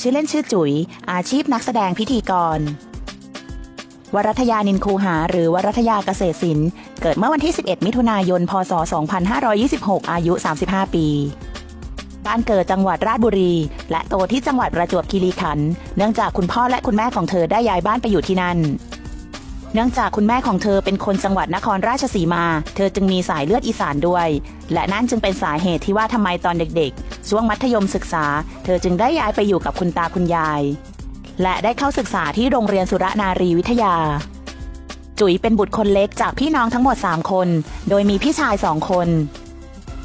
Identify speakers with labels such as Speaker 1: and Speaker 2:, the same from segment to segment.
Speaker 1: ชื่อเล่นชื่อจุ๋ย อาชีพนักแสดงพิธีกร วรัทยานินคูหา หรือวรัทยาเกษตรศิลป์ เกิดเมื่อวันที่ 11 มิถุนายน พศ 2526 อายุ 35 ปี บ้านเกิดจังหวัดราชบุรี และโตที่จังหวัดประจวบคีรีขันธ์ เนื่องจากคุณพ่อและคุณแม่ของเธอได้ย้ายบ้านไปอยู่ที่นั่น เนื่องจากคุณแม่ของเธอเป็นคนจังหวัดนครราชสีมา เธอจึงมีสายเลือดอีสานด้วย และนั่นจึงเป็นสาเหตุที่ว่าทำไมตอนเด็กๆ ช่วงมัธยมศึกษา เธอจึงได้ย้ายไปอยู่กับคุณตาคุณยาย และได้เข้าศึกษาที่โรงเรียนสุรนารีวิทยา จุ๋ยเป็นบุตรคนเล็กจากพี่น้องทั้งหมด 3 คน โดยมีพี่ชายสองคน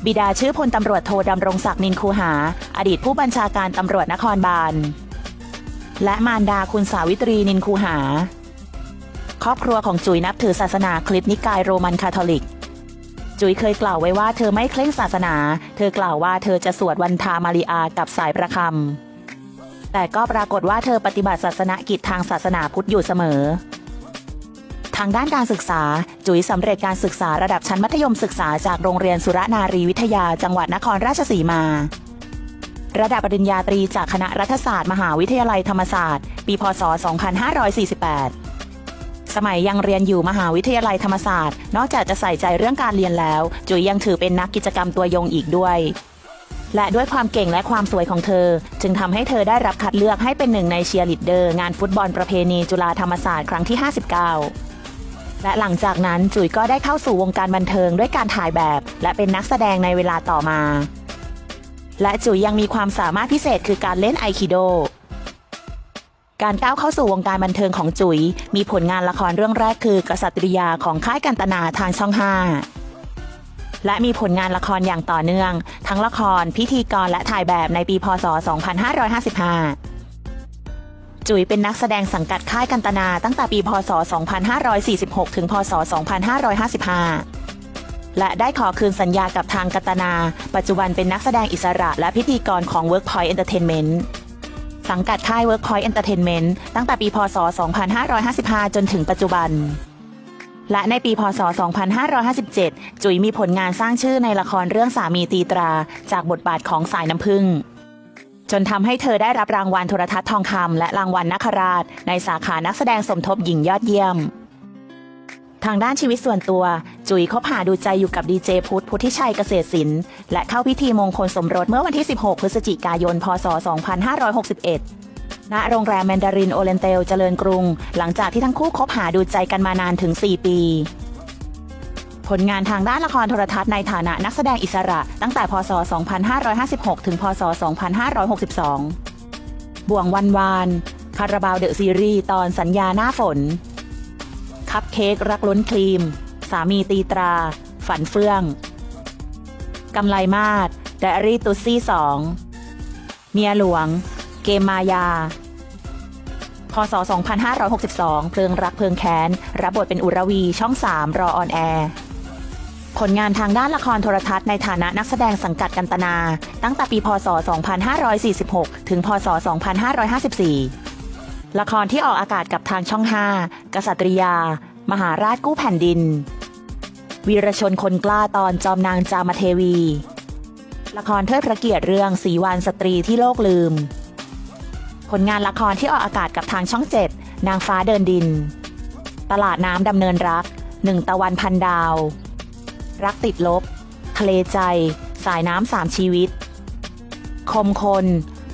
Speaker 1: บิดาชื่อพลตำรวจโทดำรงศักดิ์นินคูหา อดีตผู้บัญชาการตำรวจนครบาล และมารดาคุณสาวิตรีนินคูหา ครอบครัวของจุ๋ยนับถือศาสนาคริสต์นิกายโรมันคาทอลิก จุ๋ยเคยกล่าวไว้ว่าเธอไม่เคร่งศาสนา เธอกล่าวว่าเธอจะสวดวันทามาริอากับสายประคำ แต่ก็ปรากฏว่าเธอปฏิบัติศาสนกิจทางศาสนาพุทธอยู่เสมอ ทางด้านการศึกษา จุ๋ยสำเร็จการศึกษาระดับชั้นมัธยมศึกษาจากโรงเรียนสุรนารีวิทยาจังหวัดนครราชสีมาระดับปริญญาตรีจากคณะรัฐศาสตร์ มหาวิทยาลัยธรรมศาสตร์ ปี พศ 2548 สมัยยังเรียนอยู่มหาวิทยาลัยธรรมศาสตร์ นอกจากจะใส่ใจเรื่องการเรียนแล้ว จุ๋ยยังถือเป็นนักกิจกรรมตัวยงอีกด้วย และด้วยความเก่งและความสวยของเธอ จึงทำให้เธอได้รับคัดเลือกให้เป็นหนึ่งในเชียร์ลีดเดอร์งานฟุตบอลประเพณีจุฬาธรรมศาสตร์ครั้งที่ 59และหลังจากนั้นจุ๋ยก็ได้เข้าสู่วงการบันเทิงด้วยการถ่ายแบบ และเป็นนักแสดงในเวลาต่อมา และจุ๋ยยังมีความสามารถพิเศษคือการเล่นไอคิโด การก้าวเข้าสู่วงการบันเทิงของจุ๋ย มีผลงานละครเรื่องแรกคือกษัตริยาของค่ายกันตนาทางช่อง5และมีผลงานละครอย่างต่อเนื่อง ทั้งละครพิธีกรและถ่ายแบบในปีพศ 2555 จุ๋ยเป็นนักแสดงสังกัดค่ายกันตนาตั้งแต่ปีพศ 2546 ถึงพศ 2555 และได้ขอคืนสัญญากับทางกันตนา ปัจจุบันเป็นนักแสดงอิสระและพิธีกรของ Workpoint Entertainment สังกัดค่าย Workpoint Entertainment ตั้งแต่ปีพศ 2555 จนถึงปัจจุบัน และในปีพศ 2557 จุ๋ยมีผลงานสร้างชื่อในละครเรื่องสามีตีตรา จากบทบาทของสายน้ำผึ้งจนทำให้เธอได้รับรางวัลโทรทัศน์ทองคำและรางวัลนักราช ในสาขานักแสดงสมทบหญิงยอดเยี่ยม ทางด้านชีวิตส่วนตัวจุ๋ยคบหาดูใจอยู่กับดีเจพุทธพุทธิชัยเกษตรศิลป์และเข้าพิธีมงคลสมรสเมื่อวันที่ 16 พฤศจิกายน พศ 2561 ณ โรงแรมแมนดารินโอเลนเตลเจริญกรุง หลังจากที่ทั้งคู่คบหาดูใจกันมานานถึง 4 ปี ผลงานทางด้านละครโทรทัศน์ในฐานะนักแสดงอิสระ ตั้งแต่ พศ 2556 ถึง พศ 2562 บ่วงวันวาน คาราบาวเดอะซีรีส์ตอนสัญญาหน้าฝน คัพเค้กรักล้นครีม สามีตีตรา ฝันเฟื่อง กำไลมาศไดอารี่ตุซี่สอง เมียหลวง เกมมายา พศ 2562 เพลิงรักเพลิงแค้น รับบทเป็นอุรวีช่อง 3 รอออนแอร์ผลงานทางด้านละครโทรทัศน์ในฐานะนักแสดงสังกัดกันตนา ตั้งแต่ปี พศ 2546 ถึง พศ 2554 ละครที่ออกอากาศกับทางช่อง 5 กษัตริยา มหาราชกู้แผ่นดิน วีรชนคนกล้าตอนจอมนางจามเทวี ละครเทิดพระเกียรติเรื่องสีวานสตรีที่โลกลืม ผลงานละครที่ออกอากาศกับทางช่อง7นางฟ้าเดินดิน ตลาดน้ำดำเนินรักหนึ่งตะวันพันดาว รักติดลบ ทะเลใจ สายน้ำสามชีวิต คมคน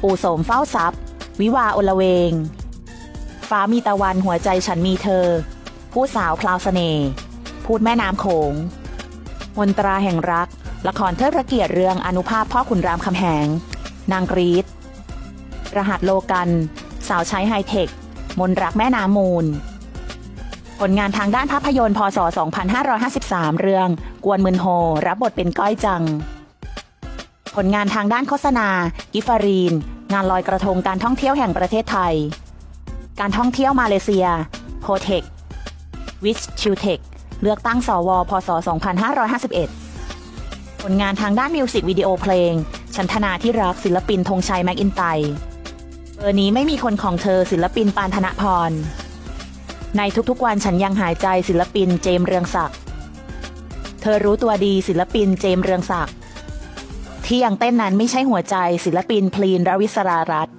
Speaker 1: ปู่โสมเฝ้าทรัพย์ วิวาอลเวง ฟ้ามีตะวันหัวใจฉันมีเธอ ผู้สาวพลาวเสน่ห์ พูดแม่น้ำโขงมนตราแห่งรัก ละครเทิดพระเกียรติเรื่องอนุภาพพ่อขุนรามคำแหง นางกรีดรหัสโลกัน สาวใช้ไฮเทค มนรักแม่น้ำมูล ผลงานทางด้านภาพยนตร์พศ 2553 เรื่อง กวนมืนโฮ รับบทเป็นก้อยจัง ผลงานทางด้านโฆษณา กิฟารีน งานลอยกระทงการท่องเที่ยวแห่งประเทศไทย การท่องเที่ยวมาเลเซียโ o เทควิชชิวเทค เลือกตั้งสว พศ 2551 ผลงานทางด้านมิวสิกวิดีโอเพลง ชันธนาที่รักศิลปินธงชัยแม็กอินไตเบอร์นี้ไม่มีคนของเธอศิลปินปานธนพร ในทุกๆวันฉันยังหายใจศิลปินเจมส์เรืองศักดิ์เธอรู้ตัวดีศิลปินเจมส์เรืองศักดิ์ที่ยังเต้นนั้นไม่ใช่หัวใจศิลปินพลีนรวิศรารัตน์